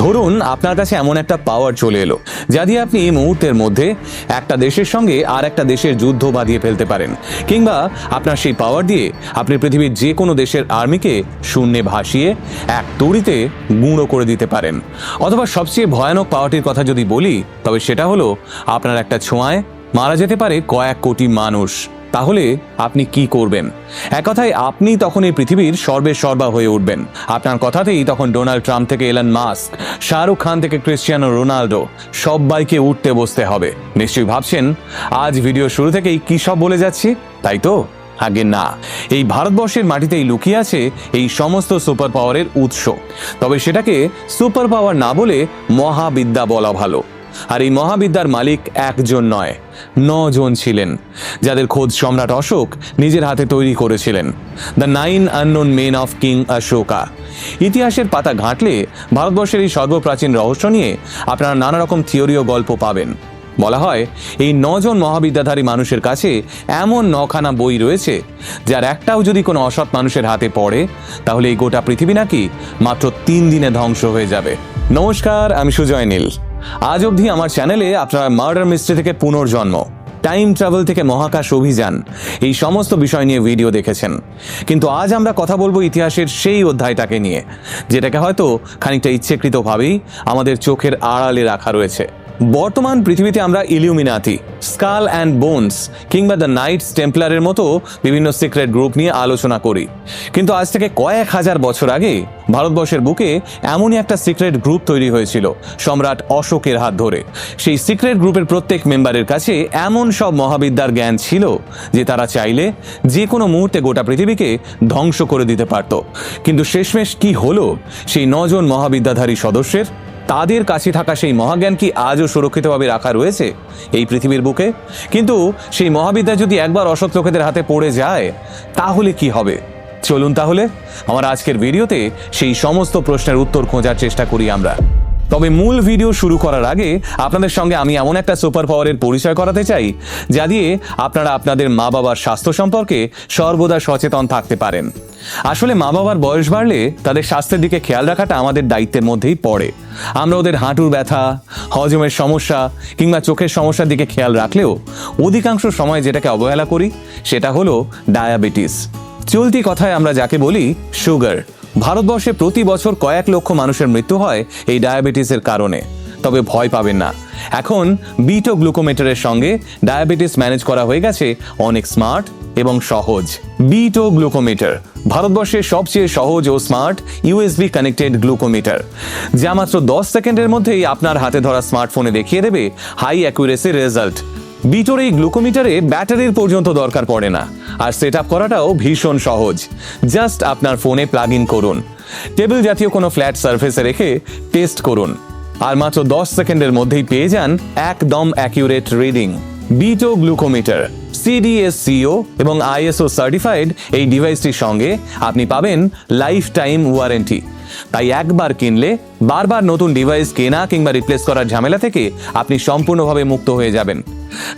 ধরুন, আপনার কাছে এমন একটা পাওয়ার চলে এলো, যা দিয়ে আপনি এই মুহূর্তের মধ্যে একটা দেশের সঙ্গে আর একটা দেশের যুদ্ধ বাঁধিয়ে ফেলতে পারেন, কিংবা আপনার সেই পাওয়ার দিয়ে আপনি পৃথিবীর যে কোনো দেশের আর্মিকে শূন্যে ভাসিয়ে এক তড়িতে গুঁড়ো করে দিতে পারেন। অথবা সবচেয়ে ভয়ানক পাওয়ারটির কথা যদি বলি, তবে সেটা হলো আপনার একটা ছোঁয়ায় মারা যেতে পারে কয়েক কোটি মানুষ। তাহলে আপনি কি করবেন? এক কথায় আপনি তখন এই পৃথিবীর সর্বে সর্বা হয়ে উঠবেন। আপনার কথাতেই তখন ডোনাল্ড ট্রাম্প থেকে এলান মাস্ক, শাহরুখ খান থেকে ক্রিশ্চিয়ানো রোনাল্ডো সবাইকে উঠতে বসতে হবে। নিশ্চয়ই ভাবছেন, আজ ভিডিও শুরু থেকেই কি সব বলে যাচ্ছি? তাই তো? আগে না। এই ভারতবর্ষের মাটিতেই লুকিয়ে আছে এই সমস্ত সুপার পাওয়ারের উৎস। তবে সেটাকে সুপার পাওয়ার না বলে মহাবিদ্যা বলা ভালো। আর এই মহাবিদ্যার মালিক একজন নয় জন ছিলেন, যাদের খোঁজ সম্রাট অশোক নিজের হাতে তৈরি করেছিলেন। The nine unknown men of king Ashoka ইতিহাসের পাতা ঘাঁটলে ভারতবর্ষের এই সর্বপ্রাচীন রহস্য নিয়ে আপনারা নানা রকম থিওরি ও গল্প পাবেন। বলা হয়, এই নজন মহাবিদ্যাধারী মানুষের কাছে এমন নখানা বই রয়েছে, যার একটাও যদি কোনো অসৎ মানুষের হাতে পড়ে, তাহলে এই গোটা পৃথিবী নাকি মাত্র তিন দিনে ধ্বংস হয়ে যাবে। নমস্কার, আমি সুজয় নীল। আজ অবধি আমার চ্যানেলে আপনারা মার্ডার মিস্ট্রি থেকে পুনর্জন্ম, টাইম ট্রাভেল থেকে মহাকাশ অভিযান, এই সমস্ত বিষয় নিয়ে ভিডিও দেখেছেন। কিন্তু আজ আমরা কথা বলব ইতিহাসের সেই অধ্যায়টাকে নিয়ে, যেটাকে হয়তো খানিকটা ইচ্ছেকৃতভাবেই আমাদের চোখের আড়ালে রাখা রয়েছে। বর্তমান পৃথিবীতে আমরা ইলিউমিনাতি স্কাল অ্যান্ড বোনস কিংবা দ্য নাইটস টেম্পলারের মতো বিভিন্ন সিক্রেট গ্রুপ নিয়ে আলোচনা করি। কিন্তু আজ থেকে কয়েক হাজার বছর আগে ভারতবর্ষের বুকে এমনই একটা সিক্রেট গ্রুপ তৈরি হয়েছিল, সম্রাট অশোকের হাত ধরে। সেই সিক্রেট গ্রুপের প্রত্যেক মেম্বারের কাছে এমন সব মহাবিদ্যার জ্ঞান ছিল যে তারা চাইলে যে কোনো মুহূর্তে গোটা পৃথিবীকে ধ্বংস করে দিতে পারত। কিন্তু শেষমেশ কি হলো, সেই নজন মহাবিদ্যাধারী সদস্যের? তাদের কাছে থাকা সেই মহাজ্ঞান কি আজও সুরক্ষিতভাবে রাখা রয়েছে এই পৃথিবীর বুকে? কিন্তু সেই মহাবিদ্যা যদি একবার অসৎ লোকেদের হাতে পড়ে যায়, তাহলে কি হবে? চলুন তাহলে, আমার আজকের ভিডিওতে সেই সমস্ত প্রশ্নের উত্তর খোঁজার চেষ্টা করি আমরা। তবে মূল ভিডিও শুরু করার আগে আপনাদের সঙ্গে আমি এমন একটা সুপার পাওয়ারের পরিচয় করাতে চাই, যা দিয়ে আপনারা আপনাদের মা বাবার স্বাস্থ্য সম্পর্কে সর্বদা সচেতন থাকতে পারেন। আসলে মা বাবার বয়স বাড়লে তাদের স্বাস্থ্যের দিকে খেয়াল রাখাটা আমাদের দায়িত্বের মধ্যেই পড়ে। আমরা ওদের হাঁটুর ব্যথা, হজমের সমস্যা কিংবা চোখের সমস্যার দিকে খেয়াল রাখলেও অধিকাংশ সময় যেটাকে অবহেলা করি, সেটা হলো ডায়াবেটিস চলতি কথায় আমরা যাকে বলি সুগার ভারতবর্ষে প্রতি বছর কয়েক লক্ষ মানুষের মৃত্যু হয় এই ডায়াবেটিসের কারণে। তবে ভয় পাবেন না। এখন বিটো গ্লুকোমিটারের সঙ্গে ডায়াবেটিস ম্যানেজ করা হয়ে গেছে অনেক স্মার্ট এবং সহজ। বিটো গ্লুকোমিটার ভারতবর্ষের সবচেয়ে সহজ ও স্মার্ট ইউএসবি কানেক্টেড গ্লুকোমিটার, যা মাত্র দশ সেকেন্ডের মধ্যেই আপনার হাতে ধরা স্মার্টফোনে দেখিয়ে দেবে হাই অ্যাকুরেসি রেজাল্ট। বিটোর এই গ্লুকোমিটারে ব্যাটারির পর্যন্ত দরকার পড়ে না। আর সেট আপ করাটাও ভীষণ সহজ। জাস্ট আপনার ফোনে প্লাগ ইন করুন। টেবিল জাতীয় কোনো ফ্ল্যাট সার্ফেসে রেখে টেস্ট করুন। আর মাত্র দশ সেকেন্ডের মধ্যেই পেয়ে যান একদম accurate reading. Beato glucometer, CDSCO এবং আইএসও সার্টিফাইড এই ডিভাইসটির সঙ্গে আপনি পাবেন লাইফ টাইম ওয়ারেন্টি। তাই একবার কিনলে, বারবার নতুন ডিভাইস কেনা কিংবা রিপ্লেস করার ঝামেলা থেকে আপনি সম্পূর্ণভাবে মুক্ত হয়ে যাবেন।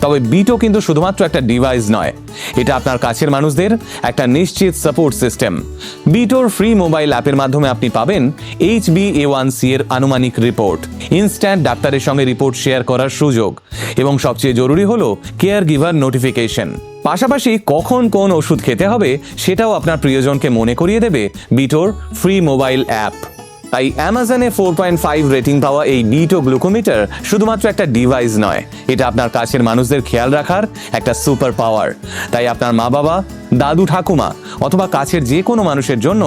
তবে বিটো কিন্তু শুধুমাত্র একটা ডিভাইস নয়। এটা আপনার কাছের মানুষদের একটা নিশ্চিত সাপোর্ট সিস্টেম বিটোর ফ্রি মোবাইল অ্যাপের মাধ্যমে আপনি পাবেন H B A one C এর আনুমানিক রিপোর্ট ইনস্ট্যান্ট ডাক্তারের সঙ্গে রিপোর্ট শেয়ার করার সুযোগ। এবং সবচেয়ে জরুরি হলো কেয়ার গিভার নোটিফিকেশন পাশাপাশি কখন কোন ওষুধ খেতে হবে সেটাও আপনার প্রিয়জনকে মনে করিয়ে দেবে বিটোর ফ্রি মোবাইল অ্যাপ তাই অ্যামাজনে ফোর পয়েন্ট ফাইভ রেটিং পাওয়া এই বিটো গ্লুকোমিটার শুধুমাত্র একটা ডিভাইস নয়। এটা আপনার কাছের মানুষদের খেয়াল রাখার একটা সুপার পাওয়ার তাই আপনার মা বাবা দাদু, ঠাকুমা অথবা কাছের যে কোনো মানুষের জন্য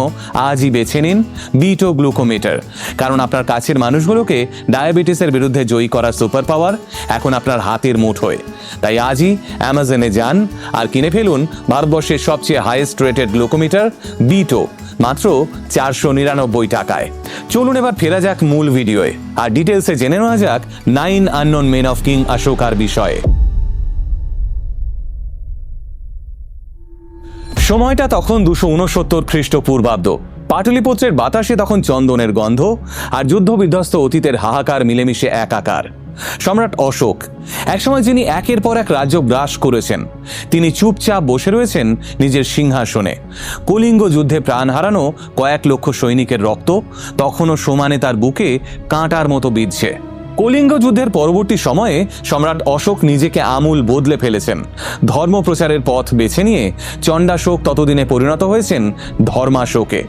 আজই বেছে নিন বিটো গ্লুকোমিটার কারণ আপনার কাছের মানুষগুলোকে ডায়াবেটিসের বিরুদ্ধে জয়ী করার সুপার পাওয়ার এখন আপনার হাতের মুঠোয়। তাই আজই অ্যামাজনে যান আর কিনে ফেলুন ভারতবর্ষের সবচেয়ে হাইয়েস্ট রেটেড গ্লুকোমিটার বিটো মাত্র চারশো নিরানব্বই টাকায়। চলুন এবার ফেরা যাক মূল ভিডিওয়ে। আর ডিটেলসে জেনে নেওয়া যাক nine unknown men of king অশোকার বিষয়ে। সময়টা তখন দুশো উনসত্তর খ্রিস্টপূর্বাব্দ। পাটলিপুত্রের বাতাসে তখন চন্দনের গন্ধ, আর যুদ্ধ বিধ্বস্ত অতীতের হাহাকার মিলেমিশে একাকার। সম্রাট অশোক, একসময় যিনি একের পর এক রাজ্য গ্রাস করেছেন, তিনি চুপচাপ বসে রয়েছেন নিজের সিংহাসনে। কলিঙ্গ যুদ্ধে প্রাণ হারানো কয়েক লক্ষ সৈনিকের রক্ত তখনও সমানে তার বুকে কাঁটার মতো বিঁধছে। কলিঙ্গ যুদ্ধের পরবর্তী সময়ে সম্রাট অশোক নিজেকে আমূল বদলে ফেলেছেন। ধর্ম প্রচারের পথ বেছে নিয়ে চণ্ডাশোক ততদিনে পরিণত হয়েছেন ধর্মাশোকে।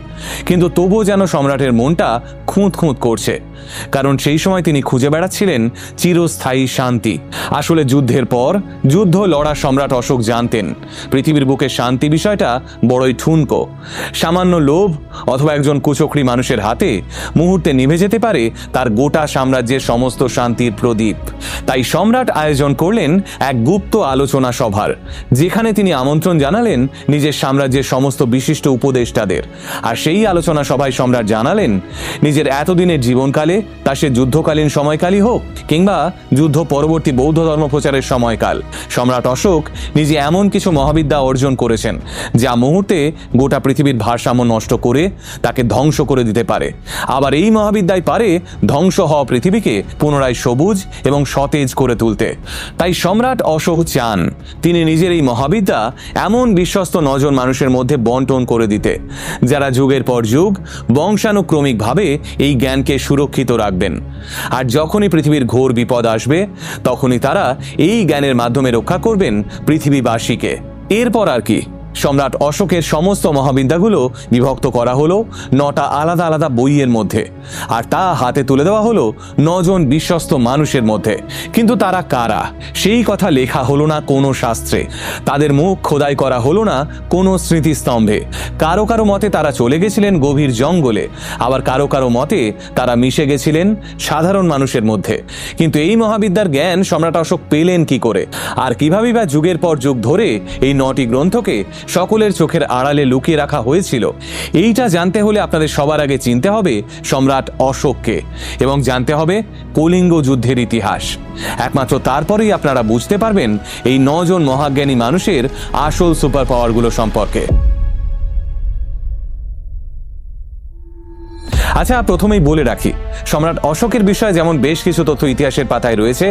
কিন্তু তবুও যেন সম্রাটের মনটা খুঁত খুঁত করছে। কারণ সেই সময় তিনি খুঁজে বেড়াচ্ছিলেন চিরস্থায়ী শান্তি। আসলে যুদ্ধের পর যুদ্ধ লড়া সম্রাট অশোক জানতেন, পৃথিবীর বুকে শান্তি বিষয়টা বড়ই ঠুনকো। সামান্য লোভ অথবা একজন কুচক্রী মানুষের হাতে মুহূর্তে নিভে যেতে পারে তার গোটা সাম্রাজ্যের সমস্ত শান্তির প্রদীপ। তাই সম্রাট আয়োজন করলেন এক গুপ্ত আলোচনা সভার, যেখানে তিনি আমন্ত্রণ জানালেন নিজের সাম্রাজ্যের সমস্ত বিশিষ্ট উপদেষ্টাদের। আর সেই আলোচনা সভায় সম্রাট জানালেন, নিজের এতদিনের জীবনকালে, তা সে যুদ্ধকালীন সময়কালই হোক, কিংবা যুদ্ধ পরবর্তী বৌদ্ধ ধর্ম প্রচারের সময়কাল। সম্রাট অশোক নিজে এমন কিছু মহাবিদ্যা অর্জন করেছেন, যা মুহূর্তে গোটা পৃথিবীর ভারসাম্য নষ্ট করে তাকে ধ্বংস করে দিতে পারে। আবার এই মহাবিদ্যায় পারে ধ্বংস হওয়া পৃথিবীকে পুনরায় সবুজ এবং সতেজ করে তুলতে। তাই সম্রাট অশোক চান তিনি নিজের এই মহাবিদ্যা এমন বিশ্বস্ত নজন মানুষের মধ্যে বন্টন করে দিতে, যারা যুগের পর যুগ বংশানুক্রমিকভাবে এই জ্ঞানকে সুরক্ষিত রাখবেন। আর যখনই পৃথিবীর ঘোর বিপদ আসবে, তখনই তারা এই জ্ঞানের মাধ্যমে রক্ষা করবেন পৃথিবীবাসীকে। এরপর আর কি। সম্রাট অশোকের সমস্ত মহাবিদ্যাগুলো বিভক্ত করা হলো নটা আলাদা আলাদা বইয়ের মধ্যে। আর তা হাতে তুলে দেওয়া হলো নজন বিশ্বস্ত মানুষের মধ্যে। কিন্তু তারা কারা? সেই কথা লেখা হলো না কোনো শাস্ত্রে। তাদের মুখ খোদাই করা হলো না কোনো স্মৃতিস্তম্ভে। কারও কারও মতে তারা চলে গেছিলেন গভীর জঙ্গলে। আবার কারও কারও মতে তারা মিশে গেছিলেন সাধারণ মানুষের মধ্যে। কিন্তু এই মহাবিদ্যার জ্ঞান সম্রাট অশোক পেলেন কি করে? আর কিভাবেই বা যুগের পর যুগ ধরে এই নটি গ্রন্থকে সকলের চোখের আড়ালে লুকিয়ে রাখা হয়েছিল। এইটা জানতে হলে আপনাদের সবার আগে চিনতে হবে সম্রাট অশোককে এবং জানতে হবে কলিঙ্গ যুদ্ধের ইতিহাস। একমাত্র তারপরেই আপনারা বুঝতে পারবেন এই নজন মহাজ্ঞানী মানুষের আসল সুপার পাওয়ারগুলো সম্পর্কে। আচ্ছা প্রথমেই বলে রাখি, সম্রাট অশোকের বিষয়ে যেমন বেশ কিছু তথ্য ইতিহাসের পাতায় রয়েছে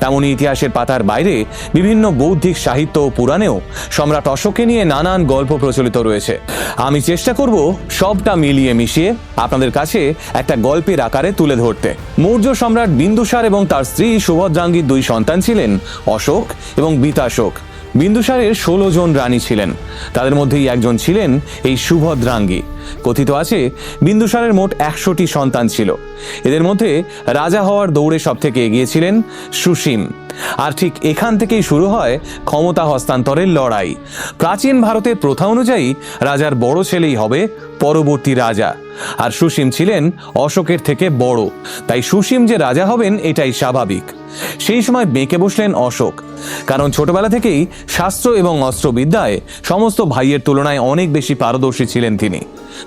তেমনই ইতিহাসের পাতার বাইরে বিভিন্ন বৌদ্ধিক সাহিত্য ও পুরাণেও সম্রাট অশোককে নিয়ে নানান গল্প প্রচলিত রয়েছে। আমি চেষ্টা করব সবটা মিলিয়ে মিশিয়ে আপনাদের কাছে একটা গল্পের আকারে তুলে ধরতে। মৌর্য সম্রাট বিন্দুসার এবং তার স্ত্রী সুভদ্রাঙ্গীর দুই সন্তান ছিলেন, অশোক এবং বিতাশোক বিন্দুসারের ষোলো জন রানী ছিলেন। তাদের মধ্যেই একজন ছিলেন এই সুভদ্রাঙ্গী। কথিত আছে, বিন্দুসারের মোট একশোটি সন্তান ছিল। এদের মধ্যে রাজা হওয়ার দৌড়ে সব থেকে এগিয়েছিলেন সুসীম। আর ঠিক এখান থেকেই শুরু হয় ক্ষমতা হস্তান্তরের লড়াই। প্রাচীন ভারতের প্রথা অনুযায়ী রাজার বড় ছেলেই হবে পরবর্তী রাজা। আর সুসীম ছিলেন অশোকের থেকে বড়। তাই সুসীম যে রাজা হবেন, এটাই স্বাভাবিক। সেই সময় বেঁকে বসলেন অশোক। কারণ ছোটবেলা থেকেই শাস্ত্র এবং অস্ত্রবিদ্যায় সমস্ত ভাইয়ের তুলনায় অনেক বেশি পারদর্শী ছিলেন তিনি।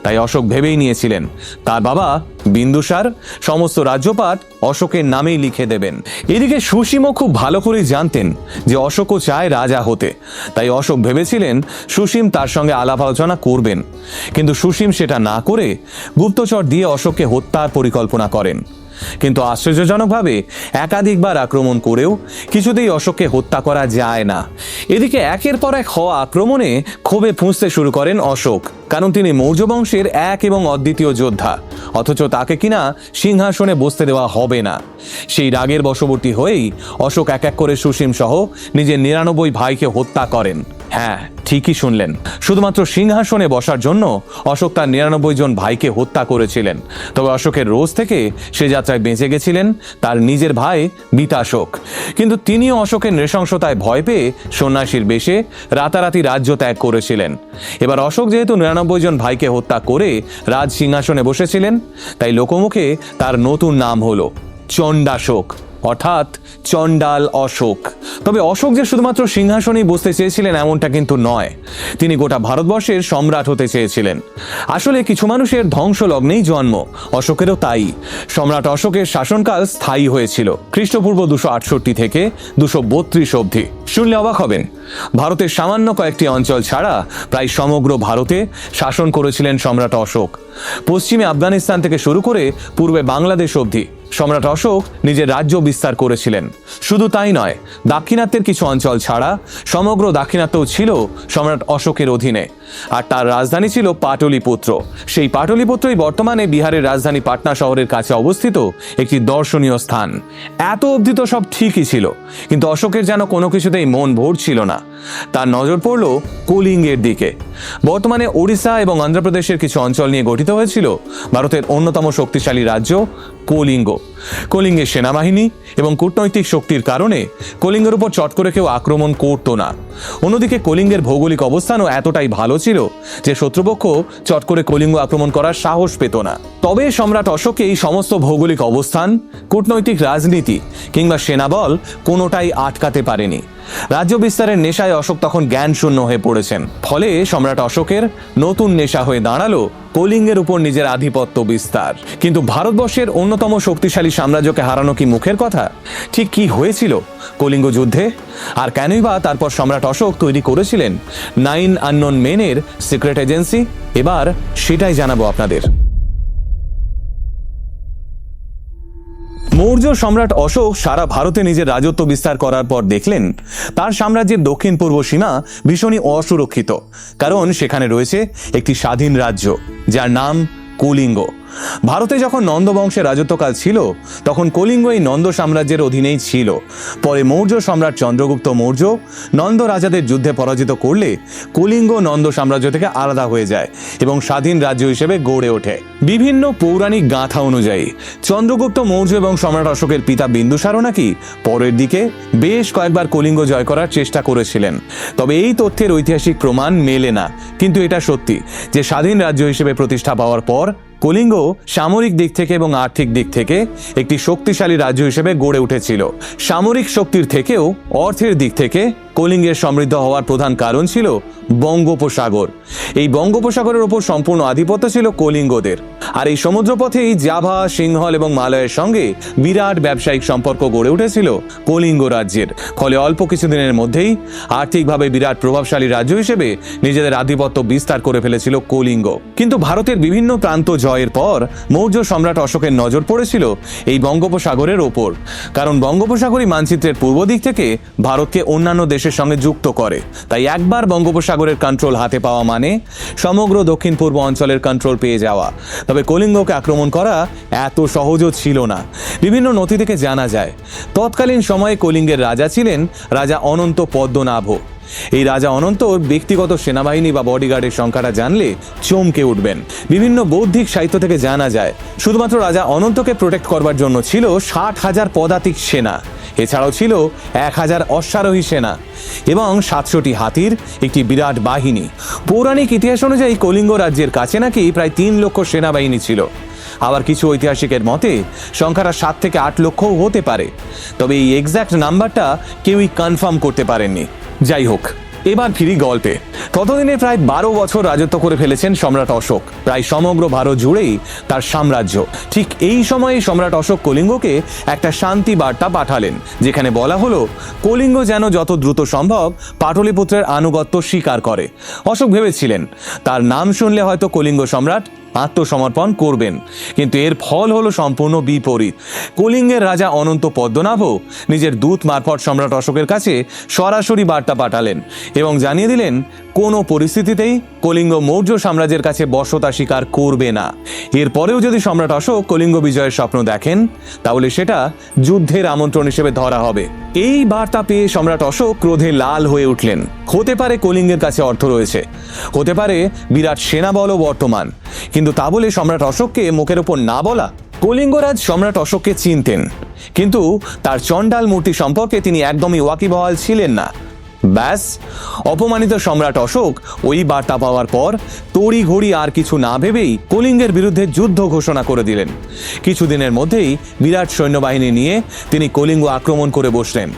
তাই অশোক ভেবেই নিয়েছিলেন। তার বাবা বিন্দুসার, সমস্ত রাজ্যপাঠ অশোকের নামেই লিখে দেবেন। এদিকে সুসীমও খুব ভালো করেই জানতেন যে অশোকও চায় রাজা হতে। তাই অশোক ভেবেছিলেন সুসীম তার সঙ্গে আলাপ আলোচনা করবেন। কিন্তু সুসীম সেটা না করে গুপ্তচর দিয়ে অশোককে হত্যার পরিকল্পনা করেন। কিন্তু আশ্চর্যজনকভাবে একাধিকবার আক্রমণ করেও কিছুতেই অশোককে হত্যা করা যায় না। এদিকে একের পর এক হওয়া আক্রমণে ক্ষোভে ফুঁসতে শুরু করেন অশোক, কারণ তিনি মৌর্য বংশের এক এবং অদ্বিতীয় যোদ্ধা, অথচ তাকে কিনা সিংহাসনে বসতে দেওয়া হবে না। সেই রাগের বশবর্তী হয়েই অশোক এক এক করে সুসীম সহ নিজের নিরানব্বই ভাইকে হত্যা করেন। হ্যাঁ ঠিকই শুনলেন। শুধুমাত্র সিংহাসনে বসার জন্য অশোক তার নিরানব্বই জন ভাইকে হত্যা করেছিলেন। তবে অশোকের রোজ থেকে সে যাত্রায় বেঁচে গেছিলেন তার নিজের ভাই বিতাশোক কিন্তু তিনিও অশোকের নৃশংসতায় ভয় পেয়ে সন্ন্যাসীর বেশে রাতারাতি রাজ্য ত্যাগ করেছিলেন। এবার অশোক যেহেতু নিরানব্বই জন ভাইকে হত্যা করে রাজ সিংহাসনে বসেছিলেন, তাই লোকমুখে তার নতুন নাম হলো চণ্ডাশোক। অর্থাৎ চণ্ডাল অশোক। তবে অশোক যে শুধুমাত্র সিংহাসনেই বসতে চেয়েছিলেন এমনটা কিন্তু নয়। তিনি গোটা ভারতবর্ষের সম্রাট হতে চেয়েছিলেন। আসলে কিছু মানুষের ধ্বংস লগ্নেই জন্ম, অশোকেরও তাই। সম্রাট অশোকের শাসনকাল স্থায়ী হয়েছিল, খ্রিস্টপূর্ব দুশো আটষট্টি থেকে দুশো বত্রিশ অবধি। শুনলে অবাক হবেন। ভারতের সামান্য কয়েকটি অঞ্চল ছাড়া প্রায় সমগ্র ভারতে শাসন করেছিলেন সম্রাট অশোক। পশ্চিমে আফগানিস্তান থেকে শুরু করে পূর্বে বাংলাদেশ অবধি। সম্রাট অশোক নিজের রাজ্য বিস্তার করেছিলেন। শুধু তাই নয়, দাক্ষিণাত্যের কিছু অঞ্চল ছাড়া সমগ্র দাক্ষিণাত্যও ছিল সম্রাট অশোকের অধীনে। আর তার রাজধানী ছিল পাটলিপুত্র। সেই পাটলিপুত্রই বর্তমানে বিহারের রাজধানী পাটনা শহরের কাছে অবস্থিত একটি দর্শনীয় স্থান। এত অবধি তো সব ঠিকই ছিল, কিন্তু অশোকের যেন কোনো কিছুতেই মন ভরছিল না। তার নজর পড়ল কলিঙ্গের দিকে। বর্তমানে ওড়িশা এবং অন্ধ্রপ্রদেশের কিছু অঞ্চল নিয়ে গঠিত হয়েছিল ভারতের অন্যতম শক্তিশালী রাজ্য কলিঙ্গ। কলিঙ্গের সেনাবাহিনী এবং কূটনৈতিক শক্তির কারণে কলিঙ্গের উপর চট করে কেউ আক্রমণ করতো না। অন্যদিকে কলিঙ্গের ভৌগোলিক অবস্থানও এতটাই ভালো ছিল যে শত্রুপক্ষ চট করে কলিঙ্গ আক্রমণ করার সাহস পেত না। তবে সম্রাট অশোকে এই সমস্ত ভৌগোলিক অবস্থান, কূটনৈতিক রাজনীতি কিংবা সেনাবল কোনোটাই আটকাতে পারেনি। রাজ্য বিস্তারের নেশায় অশোক তখন জ্ঞান শূন্য হয়ে পড়েছেন। ফলে সম্রাট অশোকের নতুন নেশা হয়ে দাঁড়াল কলিঙ্গের উপর নিজের আধিপত্য বিস্তার। কিন্তু ভারতবর্ষের অন্যতম শক্তিশালী সাম্রাজ্যকে হারানো কি মুখের কথা? ঠিক কি হয়েছিল কলিঙ্গ যুদ্ধে? আর কেনই বা তারপর সম্রাট অশোক তৈরি করেছিলেন? নাইন আননোন মেনের সিক্রেট এজেন্সি? এবার সেটাই জানাব আপনাদের। মৌর্য সম্রাট অশোক সারা ভারতে নিজের রাজত্ব বিস্তার করার পর দেখলেন, তার সাম্রাজ্যের দক্ষিণ পূর্ব সীমা ভীষণই অসুরক্ষিত। কারণ সেখানে রয়েছে একটি স্বাধীন রাজ্য, যার নাম কলিঙ্গ। ভারতে যখন নন্দ বংশের রাজত্বকাল ছিল, তখন কলিঙ্গ এই নন্দ সাম্রাজ্যের অধীনেই ছিল। পরে মৌর্য সম্রাট চন্দ্রগুপ্ত মৌর্য নন্দ রাজাদের যুদ্ধে পরাজিত করলে কলিঙ্গ নন্দ সাম্রাজ্য থেকে আলাদা হয়ে যায় এবং স্বাধীন রাজ্য হিসেবে গড়ে ওঠে। বিভিন্ন পৌরাণিক গাথা অনুযায়ী, চন্দ্রগুপ্ত মৌর্য এবং সম্রাট অশোকের পিতা বিন্দুসারও নাকি পরের দিকে বেশ কয়েকবার কলিঙ্গ জয় করার চেষ্টা করেছিলেন। তবে এই তথ্যের ঐতিহাসিক প্রমাণ মেলে না। কিন্তু এটা সত্যি যে স্বাধীন রাজ্য হিসেবে প্রতিষ্ঠা পাওয়ার পর কলিঙ্গ সামরিক দিক থেকে এবং আর্থিক দিক থেকে একটি শক্তিশালী রাজ্য হিসেবে গড়ে উঠেছিল। সামরিক শক্তির থেকেও অর্থের দিক থেকে কলিঙ্গের সমৃদ্ধ হওয়ার প্রধান কারণ ছিল বঙ্গোপসাগর। এই বঙ্গোপসাগরের ওপর সম্পূর্ণ আধিপত্য ছিল কলিঙ্গদের। আর এই সমুদ্রপথেই জাভা, সিংহল এবং মালয়ের সঙ্গে বিরাট ব্যবসায়িক সম্পর্ক গড়ে উঠেছিল কলিঙ্গ রাজ্যের। ফলে অল্প কিছুদিনের মধ্যেই আর্থিকভাবে বিরাট প্রভাবশালী রাজ্য হিসেবে নিজেদের আধিপত্য বিস্তার করে ফেলেছিল কলিঙ্গ। কিন্তু ভারতের বিভিন্ন প্রান্ত জয়ের পর মৌর্য সম্রাট অশোকের নজর পড়েছিল এই বঙ্গোপসাগরের ওপর। কারণ বঙ্গোপসাগরই মানচিত্রের পূর্ব দিক থেকে ভারতকে অন্যান্য দেশের সঙ্গে যুক্ত করে। তাই একবার বঙ্গোপসাগরের কন্ট্রোল হাতে পাওয়া মানে সমগ্র দক্ষিণ পূর্ব অঞ্চলের কন্ট্রোল পেয়ে যাওয়া। তবে কলিঙ্গকে আক্রমণ করা এত সহজও ছিল না। বিভিন্ন নথি থেকে জানা যায়, তৎকালীন সময়ে কলিঙ্গের রাজা ছিলেন রাজা অনন্ত পদ্মনাভ। এই রাজা অনন্ত ব্যক্তিগত সেনাবাহিনী বা বডিগার্ডের সংখ্যাটা জানলে চমকে উঠবেন। বিভিন্ন বৌদ্ধিক সাহিত্য থেকে জানা যায়, শুধুমাত্র রাজা অনন্তকে প্রোটেক্ট করবার জন্য ছিল ষাট হাজার পদাতিক সেনা। এছাড়াও ছিল এক হাজার অশ্বারোহী সেনা এবং সাতশোটি হাতির একটি বিরাট বাহিনী। পৌরাণিক ইতিহাস অনুযায়ী কলিঙ্গ রাজ্যের কাছে নাকি প্রায় তিন লক্ষ সেনাবাহিনী ছিল। আবার কিছু ঐতিহাসিকের মতে, সংখ্যাটা সাত থেকে আট লক্ষও হতে পারে। তবে এই এক্স্যাক্ট নাম্বারটা কেউই কনফার্ম করতে পারেননি। যাই হোক, এবার ফিরি গল্পে। ততদিনে প্রায় বারো বছর রাজত্ব করে ফেলেছেন সম্রাট অশোক। প্রায় সমগ্র ভারত জুড়েই তার সাম্রাজ্য। ঠিক এই সময়ে সম্রাট অশোক কলিঙ্গকে একটা শান্তি বার্তা পাঠালেন, যেখানে বলা হলো, কলিঙ্গ যেন যত দ্রুত সম্ভব পাটলিপুত্রের আনুগত্য স্বীকার করে। অশোক ভেবেছিলেন, তার নাম শুনলে হয়তো কলিঙ্গ সম্রাট আত্মসমর্পণ করবেন। কিন্তু এর ফল হলো সম্পূর্ণ বিপরীত। কলিঙ্গের রাজা অনন্ত পদ্মনাভও নিজের দূত মারফত সম্রাট অশোকের কাছে সরাসরি বার্তা পাঠালেন এবং জানিয়ে দিলেন, কোনো পরিস্থিতিতেই কলিঙ্গ মৌর্য সাম্রাজ্যের কাছে বসতা স্বীকার করবে না। এরপরেও যদি সম্রাট অশোক কলিঙ্গ বিজয়ের স্বপ্ন দেখেন, তাহলে সেটা যুদ্ধের আমন্ত্রণ হিসেবে ধরা হবে। এই বার্তা পেয়ে সম্রাট অশোক ক্রোধে লাল হয়ে উঠলেন। হতে পারে কলিঙ্গের কাছে অর্থ রয়েছে। হতে পারে বিরাট সেনাবলও বর্তমান। কিন্তু তা বলে সম্রাট অশোককে মুখের ওপর না বলা কলিঙ্গরাজ সম্রাট অশোককে চিনতেন। কিন্তু তার চণ্ডাল মূর্তি সম্পর্কে তিনি একদমই ওয়াকিবহাল ছিলেন না। ব্যাস। অপমানিত সম্রাট অশোক ওই বার্তা পাওয়ার পর তড়ি ঘড়ি আর কিছু না ভেবেই কলিঙ্গের বিরুদ্ধে যুদ্ধ ঘোষণা করে দিলেন। কিছুদিনের মধ্যেই বিরাট সৈন্যবাহিনী নিয়ে তিনি কলিঙ্গ আক্রমণ করে বসলেন।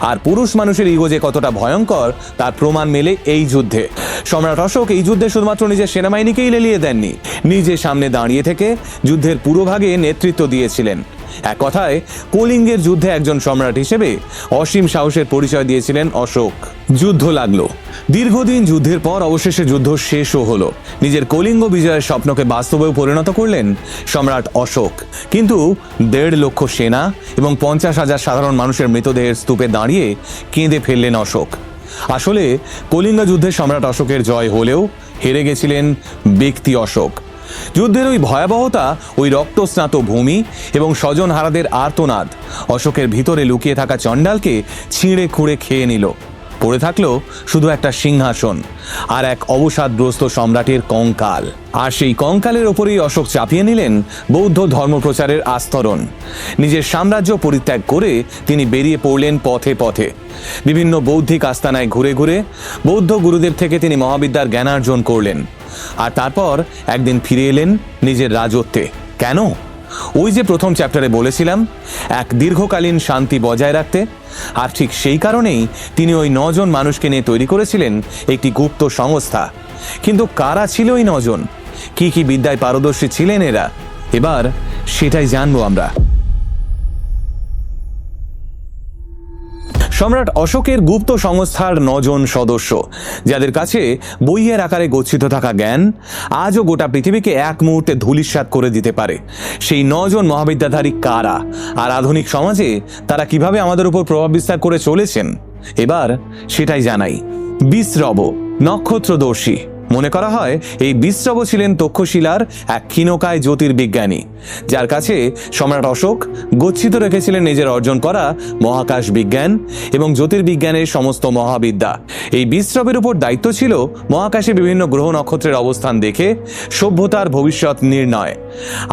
আর পুরুষ মানুষের ইগো যে কতটা ভয়ঙ্কর, তার প্রমাণ মেলে এই যুদ্ধে। সম্রাট অশোক এই যুদ্ধে শুধুমাত্র নিজের সেনাবাহিনীকেই লেলিয়ে দেননি, নিজে সামনে দাঁড়িয়ে থেকে যুদ্ধের পুরোভাগে নেতৃত্ব দিয়েছিলেন। এক কথায়, কলিঙ্গের যুদ্ধে একজন সম্রাট হিসেবে অসীম সাহসের পরিচয় দিয়েছিলেন অশোক। যুদ্ধ লাগল। দীর্ঘদিন যুদ্ধের পর অবশেষে যুদ্ধ শেষও হলো। নিজের কলিঙ্গ বিজয়ের স্বপ্নকে বাস্তবেও পরিণত করলেন সম্রাট অশোক। কিন্তু দেড় লক্ষ সেনা এবং পঞ্চাশ হাজার সাধারণ মানুষের মৃতদেহের স্তূপে দাঁড়িয়ে কেঁদে ফেললেন অশোক। আসলে কলিঙ্গ যুদ্ধে সম্রাট অশোকের জয় হলেও হেরে গেছিলেন ব্যক্তি অশোক। যুদ্ধের ওই ভয়াবহতা, ওই রক্তস্নাত ভূমি এবং স্বজন হারাদের আর্তনাদ। অশোকের ভিতরে লুকিয়ে থাকা চণ্ডালকে ছিঁড়ে খুঁড়ে খেয়ে নিল। পড়ে থাকল শুধু একটা সিংহাসন আর এক অবসাদগ্রস্ত সম্রাটের কঙ্কাল। আর সেই কঙ্কালের ওপরেই অশোক চাপিয়ে নিলেন বৌদ্ধ ধর্মপ্রচারের আস্তরণ। নিজের সাম্রাজ্য পরিত্যাগ করে তিনি বেরিয়ে পড়লেন পথে পথে। বিভিন্ন বৌদ্ধিক আস্তানায় ঘুরে ঘুরে বৌদ্ধ গুরুদেব থেকে তিনি মহাবিদ্যার জ্ঞানার্জন করলেন। আর তারপর একদিন ফিরে এলেন নিজের রাজত্বে। কেন? ওই যে প্রথম চ্যাপ্টারে বলেছিলাম, এক দীর্ঘকালীন শান্তি বজায় রাখতে, আর ঠিক সেই কারণেই তিনি ওই নজন মানুষকে নিয়ে তৈরি করেছিলেন একটি গুপ্ত সংস্থা। কিন্তু কারা ছিল ওই নজন? কি কি বিদ্যায় পারদর্শী ছিলেন এরা? এবার সেটাই জানব আমরা। সম্রাট অশোকের গুপ্ত সংস্থার নজন সদস্য, যাদের কাছে বইয়ের আকারে গচ্ছিত থাকা জ্ঞান আজও গোটা পৃথিবীকে এক মুহূর্তে ধূলিসাৎ করে দিতে পারে। সেই নজন মহাবিদ্যাধারী কারা? আর আধুনিক সমাজে তারা কীভাবে আমাদের উপর প্রভাব বিস্তার করে চলেছেন? এবার সেটাই জানাই। বিশ্রব নক্ষত্রদর্শী। মনে করা হয় এই বিশ্রব ছিলেন তক্ষশিলার এক ক্ষীণকায় জ্যোতির্বিজ্ঞানী, যার কাছে সম্রাট অশোক গচ্ছিত রেখেছিলেন নিজের অর্জন করা মহাকাশ বিজ্ঞান এবং জ্যোতির্বিজ্ঞানের সমস্ত মহাবিদ্যা। এই বিশ্রবের উপর দায়িত্ব ছিল মহাকাশে বিভিন্ন গ্রহ নক্ষত্রের অবস্থান দেখে সভ্যতার ভবিষ্যৎ নির্ণয়।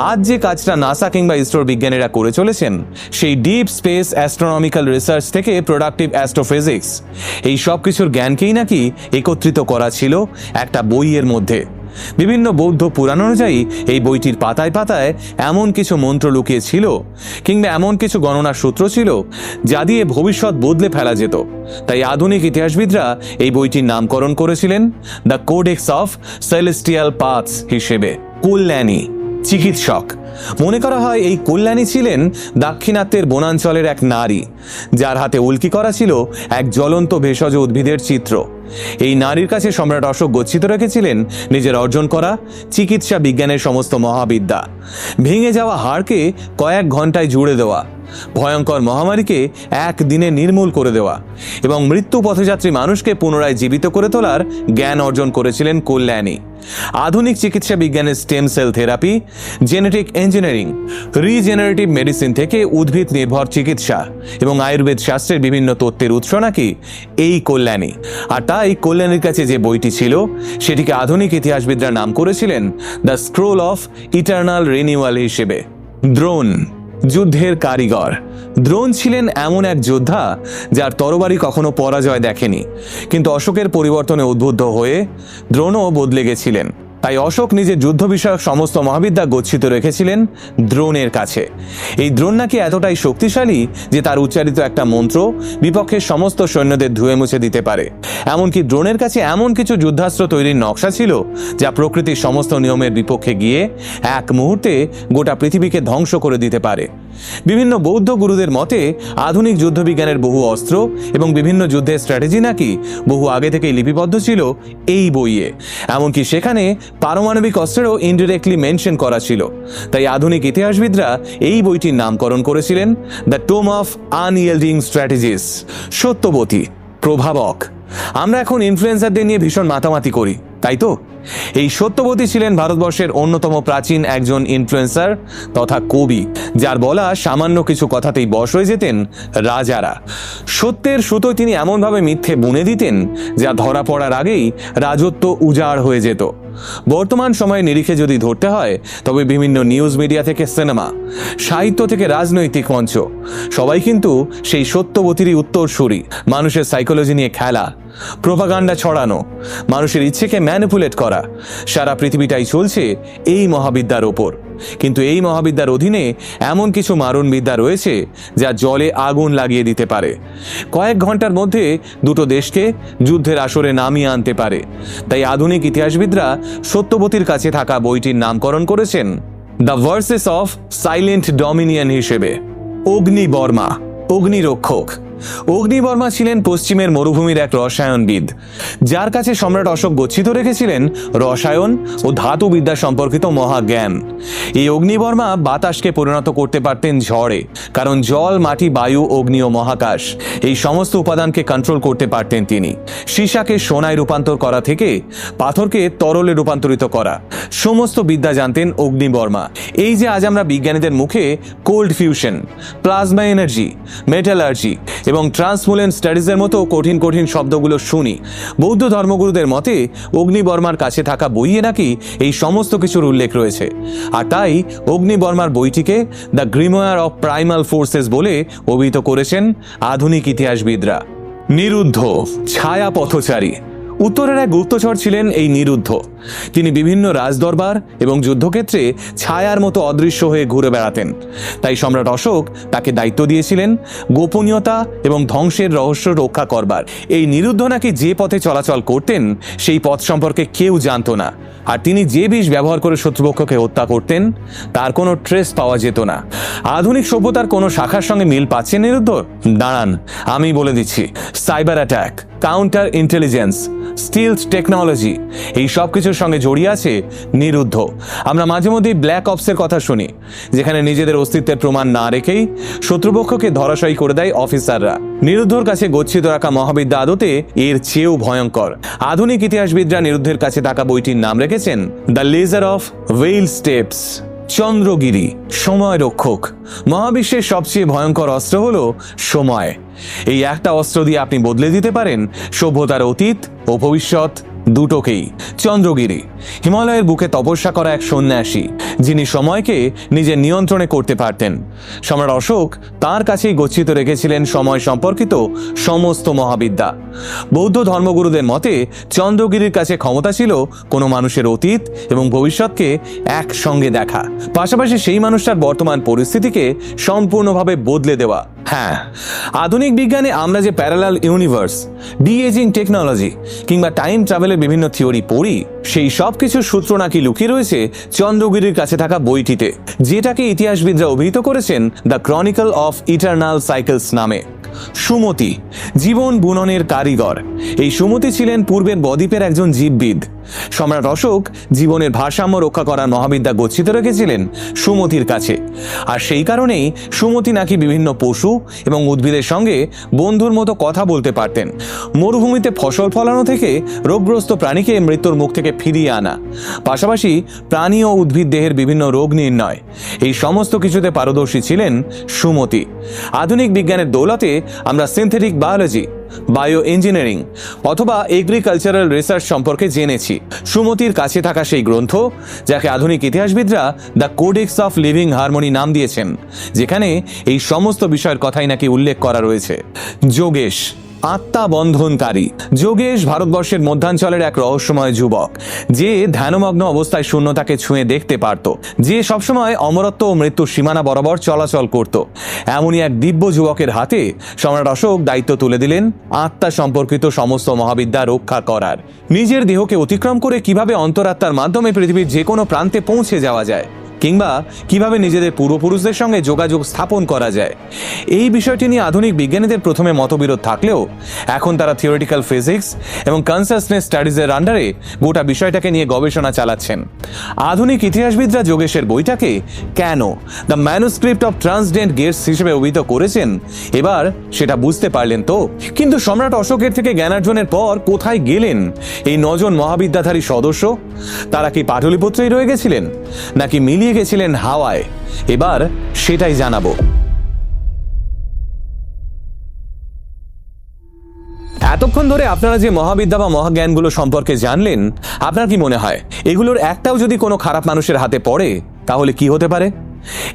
আজ যে কাজটা নাসা কিংবা ইসরোর বিজ্ঞানীরা করে চলেছেন, সেই ডিপ স্পেস অ্যাস্ট্রোনমিক্যাল রিসার্চ থেকে প্রোডাক্টিভ অ্যাস্ট্রোফিজিক্স। এই সব কিছুর জ্ঞানকেই নাকি একত্রিত করা ছিল একটা বইয়ের মধ্যে। বিভিন্ন বৌদ্ধ পুরাণ অনুযায়ী এই বইটির পাতায় পাতায় এমন কিছু মন্ত্র লুকিয়ে ছিল কিংবা এমন কিছু গণনার সূত্র ছিল যা দিয়ে ভবিষ্যৎ বদলে ফেলা যেত। তাই আধুনিক ইতিহাসবিদরা এই বইটির নামকরণ করেছিলেন the codex of celestial paths হিসেবে। কল্যাণী। চিকিৎসক। মনে করা হয় এই কল্যাণী ছিলেন দাক্ষিণাত্যের বনাঞ্চলের এক নারী, যার হাতে উল্কি করা ছিল এক জ্বলন্ত ভেষজ উদ্ভিদের চিত্র। এই নারীর কাছে সম্রাট অশোক গচ্ছিত রেখেছিলেন নিজের অর্জন করা, চিকিৎসা বিজ্ঞানের সমস্ত মহাবিদ্যা। ভেঙে যাওয়া হাড়কে কয়েক ঘন্টায় জুড়ে দেওয়া ভয়ঙ্কর মহামারীকে এক দিনে নির্মূল করে দেওয়া এবং মৃত্যু পথযাত্রী মানুষকে পুনরায় জীবিত করে তোলার জ্ঞান অর্জন করেছিলেন কল্যাণী। আধুনিক চিকিৎসা বিজ্ঞানের stem cell therapy, genetic engineering, regenerative medicine থেকে উদ্ভিদ নির্ভর চিকিৎসা এবং আয়ুর্বেদ শাস্ত্রের বিভিন্ন তত্ত্বের উৎস নাকি এই কল্যাণী। আর তাই কল্যাণীর কাছে যে বইটি ছিল, সেটিকে আধুনিক ইতিহাসবিদরা নাম করেছিলেন the scroll of eternal renewal হিসেবে। দ্রোণ। যুদ্ধের কারিগর। দ্রোণ ছিলেন এমন এক যোদ্ধা যার তরবারি কখনো পরাজয় দেখেনি। কিন্তু অশোকের পরিবর্তনে উদ্বুদ্ধ হয়ে দ্রোণও বদলে গেছিলেন। তাই অশোক নিজের যুদ্ধ বিষয়ক সমস্ত মহাবিদ্যা গচ্ছিত রেখেছিলেন দ্রোণের কাছে। এই দ্রোণ নাকি এতটাই শক্তিশালী যে তার উচ্চারিত একটা মন্ত্র বিপক্ষের সমস্ত সৈন্যদের ধুয়ে মুছে দিতে পারে। এমনকি দ্রোণের কাছে এমন কিছু যুদ্ধাস্ত্র তৈরির নকশা ছিল যা প্রকৃতির সমস্ত নিয়মের বিপক্ষে গিয়ে এক মুহূর্তে গোটা পৃথিবীকে ধ্বংস করে দিতে পারে। বিভিন্ন বৌদ্ধ গুরুদের মতে, আধুনিক যুদ্ধবিজ্ঞানের বহু অস্ত্র এবং বিভিন্ন যুদ্ধের স্ট্র্যাটেজি নাকি বহু আগে থেকেই লিপিবদ্ধ ছিল এই বইয়ে। এমনকি সেখানে পারমাণবিক অস্ত্রেরও ইনডিরেক্টলি মেনশন করা ছিল। তাই আধুনিক ইতিহাসবিদরা এই বইটির নামকরণ করেছিলেন the tome of unyielding strategies Satyavati, প্রভাবক। আমরা এখন ইনফ্লুয়েন্সারদের নিয়ে ভীষণ মাতামাতি করি, তাই তো? এই সত্যবতী ছিলেন ভারতবর্ষের অন্যতম প্রাচীন একজন ইনফ্লুয়েন্সার তথা কবি, যার বলা সামান্য কিছু কথাতেই বশ হয়ে যেতেন রাজারা। সত্যের সুতোয় তিনি এমনভাবে মিথ্যে বুনে দিতেন, যা ধরা পড়ার আগেই রাজত্ব উজাড় হয়ে যেত। বর্তমান সময়ে নিরিখে যদি ধরতে হয়, তবে বিভিন্ন নিউজ মিডিয়া থেকে সিনেমা সাহিত্য থেকে রাজনৈতিক মঞ্চ, সবাই কিন্তু সেই সত্যবতীরই উত্তরসূরি। মানুষের সাইকোলজি নিয়ে খেলা প্রভাগান্ডা ছড়ানো, মানুষের ইচ্ছেকে ম্যানিপুলেট করা, সারা পৃথিবীটাই চলছে এই মহাবিদ্যার ওপর। কিন্তু এই মহাবিদ্যার অধীনে এমন কিছু মারণ বিদ্যা রয়েছে যা জলে আগুন লাগিয়ে দিতে পারে। কয়েক ঘণ্টার মধ্যে দুটো দেশকে যুদ্ধের আসরে নামিয়ে আনতে পারে। তাই আধুনিক ইতিহাসবিদরা সত্যবতীর কাছে থাকা বইটির নামকরণ করেছেন the verses of silent dominion হিসেবে। অগ্নি বর্মা অগ্নিরক্ষক। অগ্নিবর্মা ছিলেন পশ্চিমের মরুভূমির এক রসায়নবিদ। যার কাছে সম্রাট অশোক গচ্ছিত রেখেছিলেন রসায়ন ও ধাতুবিদ্যা সম্পর্কিত মহাজ্ঞান। এই অগ্নিবর্মা বাতাসকে পরিণত করতে পারতেন ঝড়ে, কারণ জল, মাটি, বায়ু, অগ্নি ও মহাকাশ এই সমস্ত উপাদানকে কন্ট্রোল করতে পারতেন তিনি। সীসাকে সোনায় রূপান্তর করা থেকে পাথরকে তরলে রূপান্তরিত করা। সমস্ত বিদ্যা জানতেন অগ্নিবর্মা। এই যে আজ আমরা বিজ্ঞানীদের মুখে cold fusion plasma energy metallurgy এবং ট্রান্সমুলেন স্টাডিজের মতো কঠিন কঠিন শব্দগুলো শুনি। বৌদ্ধ ধর্মগুরুদের মতে, অগ্নিবর্মার কাছে থাকা বইয়ে নাকি এই সমস্ত কিছুর উল্লেখ রয়েছে। আর তাই অগ্নিবর্মার বইটিকে the grimoire of primal forces বলে অভিহিত করেছেন আধুনিক ইতিহাসবিদরা। নিরুদ্ধ ছায়া পথচারী উত্তরের এক গুপ্তচর ছিলেন এই নিরুদ্ধ। তিনি বিভিন্ন রাজদরবার এবং যুদ্ধক্ষেত্রে ছায়ার মতো অদৃশ্য হয়ে ঘুরে বেড়াতেন। তাই সম্রাট অশোক তাকে দায়িত্ব দিয়েছিলেন গোপনীয়তা এবং ধ্বংসের রহস্য রক্ষা করবার। এই নিরুদ্ধ নাকি যে পথে চলাচল করতেন, সেই পথ সম্পর্কে কেউ জানত না। আর তিনি যে বিষ ব্যবহার করে শত্রুপক্ষকে হত্যা করতেন, তার কোনো ট্রেস পাওয়া যেত না। আধুনিক সভ্যতার কোনো শাখার সঙ্গে মিল পাচ্ছেন নিরুদ্ধ? দাঁড়ান, আমি বলে দিচ্ছি, cyber attack, counter intelligence stealth technology, এই সব কিছুর সঙ্গে জড়িয়ে আছে নিরুদ্ধ। আমরা মাঝে মধ্যেই ব্ল্যাক অপসের কথা শুনি, যেখানে নিজেদের অস্তিত্বের প্রমাণ না রেখেই শত্রুপক্ষকে ধরাশায়ী করে দেয় অফিসাররা। নিরুদ্ধর কাছে গচ্ছিত রাখা মহাবিদ্যা আদতে এর চেয়েও ভয়ঙ্কর। আধুনিক ইতিহাসবিদরা নিরুদ্ধের কাছে থাকা বইটির নাম রেখেছেন the ledger of well steps Chandragiri সময় রক্ষক মহাবিশ্বের সবচেয়ে ভয়ঙ্কর অস্ত্র হল সময়। এই একটা অস্ত্র দিয়ে আপনি বদলে দিতে পারেন সভ্যতার অতীত ও ভবিষ্যৎ। দুটোকেই, চন্দ্রগিরি। হিমালয়ের বুকে তপস্যা করা এক সন্ন্যাসী, যিনি সময়কে নিজের নিয়ন্ত্রণে করতে পারতেন। সম্রাট অশোক তার কাছেই গচ্ছিত রেখেছিলেন সময় সম্পর্কিত সমস্ত মহাবিদ্যা। বৌদ্ধ ধর্মগুরুদের মতে, চন্দ্রগিরির কাছে ক্ষমতা ছিল কোনো মানুষের অতীত এবং ভবিষ্যৎকে একসঙ্গে দেখা। পাশাপাশি সেই মানুষটার বর্তমান পরিস্থিতিকে সম্পূর্ণভাবে বদলে দেওয়া। হ্যাঁ আধুনিক বিজ্ঞানে আমরা যে parallel universe de aging technology কিংবা টাইম ট্রাভেলের বিভিন্ন থিওরি পড়ি, সেই সব কিছুর সূত্র নাকি লুকিয়ে রয়েছে চন্দ্রগিরির কাছে থাকা বইটিতে, যেটাকে ইতিহাসবিদরা অভিহিত করেছেন the chronicle of eternal cycles নামে। সুমতি, জীবন বুননের কারিগর। এই সুমতি ছিলেন পূর্বের বদ্বীপের একজন জীববিদ। সম্রাট অশোক জীবনের ভারসাম্য রক্ষা করার মহাবিদ্যা গচ্ছিত রেখেছিলেন সুমতির কাছে। আর সেই কারণেই সুমতি নাকি বিভিন্ন পশু এবং উদ্ভিদের সঙ্গে বন্ধুর মতো কথা বলতে পারতেন। মরুভূমিতে ফসল ফলানো থেকে রোগগ্রস্ত প্রাণীকে মৃত্যুর মুখ থেকে ফিরিয়ে আনা। পাশাপাশি প্রাণী ও উদ্ভিদ দেহের বিভিন্ন রোগ নির্ণয়। এই সমস্ত কিছুতে পারদর্শী ছিলেন সুমতি। আধুনিক বিজ্ঞানের দৌলতে আমরা সিনথেটিক বায়োলজি বায়ো ইঞ্জিনিয়ারিং অথবা এগ্রিকালচারাল রিসার্চ সম্পর্কে জেনেছি। সুমতির কাছে থাকা সেই গ্রন্থ, যাকে আধুনিক ইতিহাসবিদরা the codex of living harmony নাম দিয়েছেন, যেখানে এই সমস্ত বিষয়ের কথাই নাকি উল্লেখ করা রয়েছে। যোগেশ আত্মা বন্ধনকারী যোগেশ ভারতবর্ষের মধ্যাঞ্চলের এক রহস্যময় যুবক। যে ধ্যানমগ্ন অবস্থায় শূন্যতাকে ছুঁয়ে দেখতে পারত। যে সবসময় অমরত্ব ও মৃত্যুর সীমানা বরাবর চলাচল করত। এমনই এক দিব্য যুবকের হাতে সম্রাট অশোক দায়িত্ব তুলে দিলেন আত্মা সম্পর্কিত সমস্ত মহাবিদ্যা রক্ষা করার। নিজের দেহকে অতিক্রম করে কীভাবে অন্তরাত্মার মাধ্যমে পৃথিবীর যে কোনো প্রান্তে পৌঁছে যাওয়া যায়। কিংবা কীভাবে নিজেদের পূর্বপুরুষদের সঙ্গে যোগাযোগ স্থাপন করা যায়। এই বিষয়টি নিয়ে আধুনিক বিজ্ঞানীদের প্রথমে মতবিরোধ থাকলেও, এখন তারা থিওরিটিক্যাল ফিজিক্স এবং কনসাসনেস স্টাডিজের আন্ডারে গোটা বিষয়টাকে নিয়ে গবেষণা চালাচ্ছেন। আধুনিক ইতিহাসবিদরা যোগেশের বইটাকে কেন the manuscript of transcendent gates হিসেবে অভিহিত করেছেন? এবার সেটা বুঝতে পারলেন তো? কিন্তু সম্রাট অশোকের থেকে জ্ঞানার্জনের পর কোথায় গেলেন? এই নজন মহাবিদ্যাধারী সদস্য? তারা কি পাটলিপুত্রেই রয়ে গেছিলেন? নাকি মিলিয়ে গেছিলেন হাওয়ায়। এবার সেটাই জানাব। এতক্ষণ ধরে আপনারা যে মহাবিদ্যা বা মহাজ্ঞানগুলো সম্পর্কে জানলেন, আপনার কি মনে হয়, এগুলোর একটাও যদি কোনো খারাপ মানুষের হাতে পড়ে, তাহলে কি হতে পারে?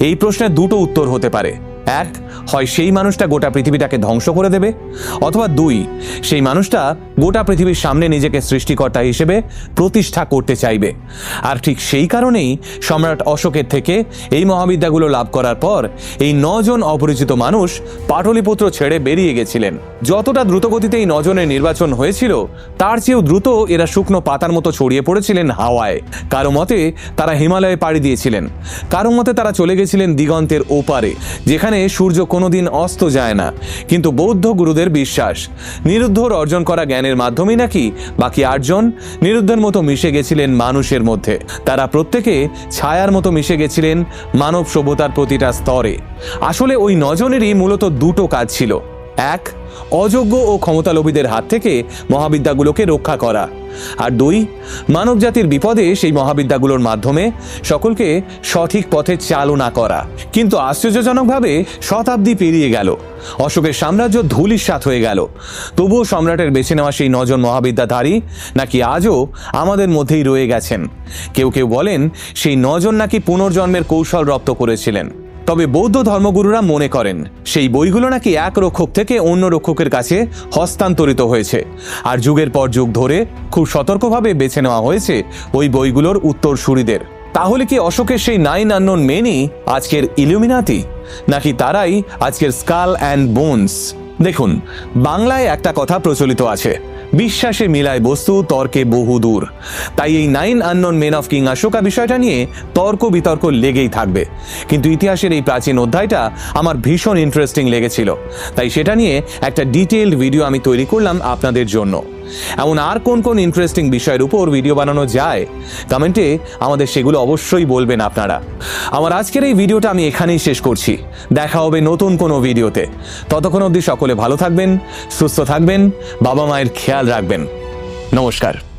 এই প্রশ্নের দুটো উত্তর হতে পারে। এক, হয় সেই মানুষটা গোটা পৃথিবীটাকে ধ্বংস করে দেবে, অথবা দুই, সেই মানুষটা গোটা পৃথিবীর সামনে নিজেকে সৃষ্টিকর্তা হিসেবে প্রতিষ্ঠা করতে চাইবে। আর ঠিক সেই কারণেই সম্রাট অশোকের থেকে এই মহাবিদ্যাগুলো লাভ করার পর এই নজন অপরিচিত মানুষ পাটলিপুত্র ছেড়ে বেরিয়ে গেছিলেন। যতটা দ্রুতগতিতে এই নজনের নির্বাচন হয়েছিল, তার চেয়েও দ্রুত এরা শুকনো পাতার মতো ছড়িয়ে পড়েছিলেন হাওয়ায়। কারও মতে তারা হিমালয়ে পাড়ি দিয়েছিলেন, কারও মতে তারা চলে গেছিলেন দিগন্তের ওপারে, যেখানে যেখানে সূর্য কোনোদিন অস্ত যায় না। কিন্তু বৌদ্ধ গুরুদের বিশ্বাস, নিরুদ্ধর অর্জন করা জ্ঞানের মাধ্যমেই নাকি বাকি আটজন নিরুদ্ধের মতো মিশে গেছিলেন মানুষের মধ্যে। তারা প্রত্যেকে ছায়ার মতো মিশে গেছিলেন মানব সভ্যতার প্রতিটা স্তরে। আসলে ওই নজনেরই মূলত দুটো কাজ ছিল। এক, অযোগ্য ও ক্ষমতালোভীদের হাত থেকে মহাবিদ্যাগুলোকে রক্ষা করা। আর দুই, মানবজাতির বিপদে সেই মহাবিদ্যাগুলোর মাধ্যমে সকলকে সঠিক পথে চালনা করা। কিন্তু আশ্চর্যজনকভাবে শতাব্দী পেরিয়ে গেল। অশোকের সাম্রাজ্য ধুলিস্বাত হয়ে গেল। তবুও সম্রাটের বেছে নেওয়া সেই নজন মহাবিদ্যাধারী নাকি আজও আমাদের মধ্যেই রয়ে গেছেন। কেউ কেউ বলেন সেই নজন নাকি পুনর্জন্মের কৌশল রপ্ত করেছিলেন। তবে বৌদ্ধ ধর্মগুরুরা মনে করেন, সেই বইগুলো নাকি এক রক্ষক থেকে অন্য রক্ষকের কাছে হস্তান্তরিত হয়েছে। আর যুগের পর যুগ ধরে খুব সতর্কভাবে বেছে নেওয়া হয়েছে ওই বইগুলোর উত্তরসূরিদের তাহলে কি অশোকের সেই নাইন আননোন মেনই আজকের ইলুমিনাতি? নাকি তারাই আজকের স্কাল অ্যান্ড বোনস? দেখুন, বাংলায় একটা কথা প্রচলিত আছে। বিশ্বাসে মিলায় বস্তু, তর্কে বহু দূর। তাই এই nine unknown men of king Ashoka বিষয়টা নিয়ে তর্ক বিতর্ক লেগেই থাকবে। কিন্তু ইতিহাসের এই প্রাচীন অধ্যায়টা আমার ভীষণ ইন্টারেস্টিং লেগেছিল। তাই সেটা নিয়ে একটা ডিটেলড ভিডিও আমি তৈরি করলাম আপনাদের জন্য। এমন আর কোন কোন ইন্টারেস্টিং বিষয়ের উপর ভিডিও বানানো যায়? কমেন্টে আমাদের সেগুলো অবশ্যই বলবেন আপনারা। আমার আজকের এই ভিডিওটা আমি এখানেই শেষ করছি। দেখা হবে নতুন কোনো ভিডিওতে ততক্ষণ অবধি সকলে ভালো থাকবেন, সুস্থ থাকবেন, বাবা মায়ের খেয়াল রাখবেন। নমস্কার।